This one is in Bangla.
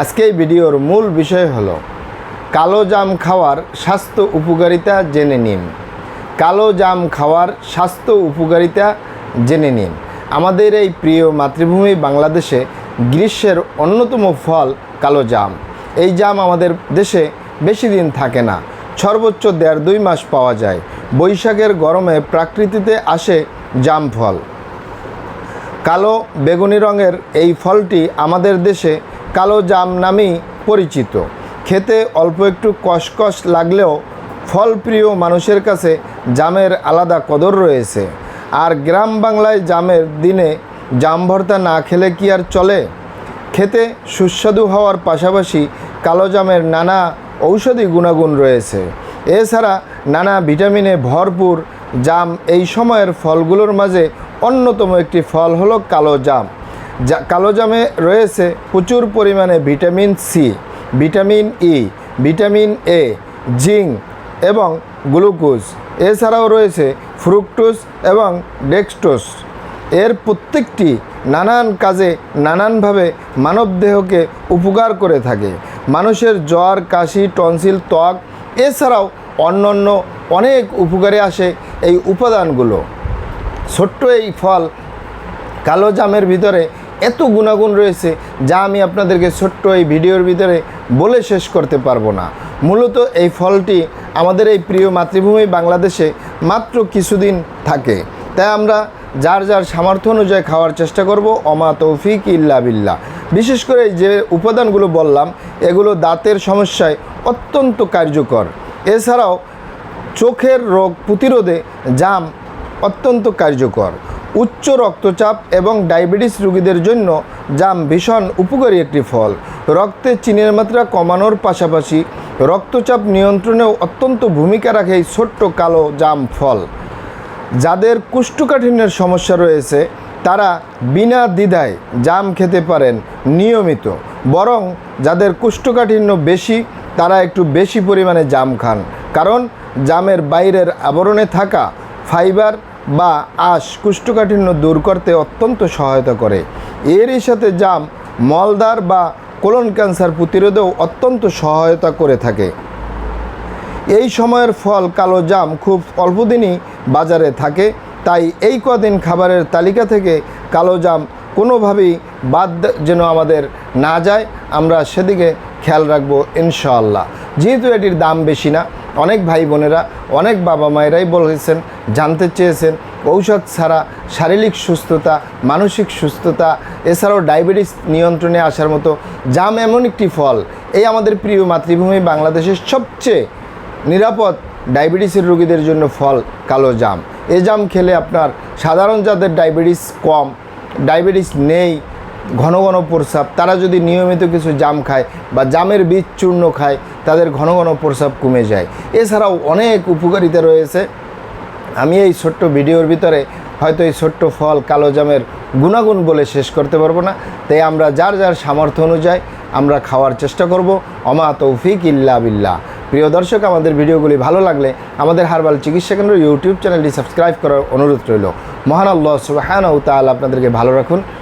আজকে এই ভিডিওর মূল বিষয় হলো, কালো জাম খাওয়ার স্বাস্থ্য উপকারিতা জেনে নিন। কালো জাম খাওয়ার স্বাস্থ্য উপকারিতা জেনে নিন। আমাদের এই প্রিয় মাতৃভূমি বাংলাদেশে গ্রীষ্মের অন্যতম ফল কালো জাম। এই জাম আমাদের দেশে বেশি দিন থাকে না, সর্বোচ্চ দেড় দুই মাস পাওয়া যায়। বৈশাখের গরমে প্রাকৃতিতে আসে জাম ফল। কালো বেগুনি রঙের এই ফলটি আমাদের দেশে কালো জাম নামেই পরিচিত। খেতে অল্প একটু কষকষ লাগলেও ফলপ্রিয় মানুষের কাছে জামের আলাদা কদর রয়েছে। আর গ্রাম বাংলায় জামের দিনে জাম ভর্তা না খেলে কি আর চলে? খেতে সুস্বাদু হওয়ার পাশাপাশি কালো জামের নানা ঔষধি গুণাগুণ রয়েছে। এছাড়া নানা ভিটামিনে ভরপুর জাম এই সময়ের ফলগুলোর মাঝে অন্যতম একটি ফল হলো কালো জাম। যা কালো জামে রয়েছে প্রচুর পরিমাণে vitamin C vitamin E vitamin A zinc এবং গ্লুকোজ। এছাড়াও রয়েছে ফ্রুক্টোজ এবং ডেক্সটোস এর প্রত্যেকটি নানান কাজে নানানভাবে মানবদেহকে উপকার করে থাকে। মানুষের জ্বর, কাশি, টনসিল, ত্বক, এছাড়াও অন্যান্য অনেক উপকারে আসে এই উপাদানগুলো। ছোট্ট এই ফল কালো জামের ভিতরে এত গুণাগুণ রয়েছে যা আমি আপনাদেরকে ছোট্ট এই ভিডিওর ভিতরে বলে শেষ করতে পারব না। মূলত এই ফলটি আমাদের এই প্রিয় মাতৃভূমি বাংলাদেশে মাত্র কিছুদিন থাকে। তাই আমরা যার যার সামর্থ্য অনুযায়ী খাওয়ার চেষ্টা করব অমা তৌফিক ইল্লা বিল্লাহ। বিশেষ করে যে উপাদানগুলো বললাম, এগুলো দাঁতের সমস্যায় অত্যন্ত কার্যকর। এছাড়াও চোখের রোগ প্রতিরোধে জাম অত্যন্ত কার্যকর। উচ্চ রক্তচাপ এবং ডায়াবেটিস রোগীদের জন্য জাম ভীষণ উপকারী একটি ফল। রক্তে চিনির মাত্রা কমানোর পাশাপাশি রক্তচাপ নিয়ন্ত্রণেও অত্যন্ত ভূমিকা রাখে এই ছোট্ট কালো জাম ফল। যাদের কুষ্ঠকাঠিন্যের সমস্যা রয়েছে, তারা বিনা দ্বিধায় জাম খেতে পারেন নিয়মিত। বরং যাদের কুষ্ঠকাঠিন্য বেশি, তারা একটু বেশি পরিমাণে জাম খান। কারণ জামের বাইরের আবরণে থাকা ফাইবার বা আঁশ কুষ্ঠকাঠিন্য দূর করতে অত্যন্ত সহায়তা করে। এরই সাথে জাম মলদার বা কোলন ক্যান্সার প্রতিরোধেও অত্যন্ত সহায়তা করে থাকে। এই সময়ের ফল কালো জাম খুব অল্প দিনই বাজারে থাকে, তাই এই কদিন খাবারের তালিকা থেকে কালো জাম কোনোভাবেই বাদ যেন আমাদের না যায়। আমরা সেদিকে খেয়াল রাখব ইনশাআল্লাহ। যেহেতু এটির দাম বেশি না অনেক ভাই বোনেরা, অনেক বাবা মায়েরাই বলেছেন, জানতে চেয়েছেন, ঔষধ ছাড়া শারীরিক সুস্থতা, মানসিক সুস্থতা, এছাড়াও ডায়াবেটিস নিয়ন্ত্রণে আসার মতো জাম এমন একটি ফল, এই আমাদের প্রিয় মাতৃভূমি বাংলাদেশের সবচেয়ে নিরাপদ ডায়াবেটিসের রোগীদের জন্য ফল কালো জাম। এ জাম খেলে আপনার সাধারণ যাদের ডায়াবেটিস কম, ডায়াবেটিস নেই ঘন ঘন প্রস্রাব, তারা যদি নিয়মিত কিছু জাম খায় বা জামের বীজ চূর্ণ খায়, তাদের ঘন ঘন প্রস্রাব কমে যায়। এছাড়াও অনেক উপকারিতা রয়েছে। আমি এই ছোট্ট ভিডিওর ভিতরে হয়তো এই ছোট্ট ফল, কালো জামের গুণাগুণ বলে শেষ করতে পারব না। তাই আমরা যার যার সামর্থ্য অনুযায়ী আমরা খাওয়ার চেষ্টা করব। অমা তৌফিক ইল্লা বিল্লা প্রিয় দর্শক, আমাদের ভিডিওগুলি ভালো লাগলে আমাদের হারবাল চিকিৎসা কেন্দ্র ইউটিউব চ্যানেলটি সাবস্ক্রাইব করার অনুরোধ রইল। মহান আল্লাহ সুবাহান ও তাল আপনাদেরকে ভালো রাখুন।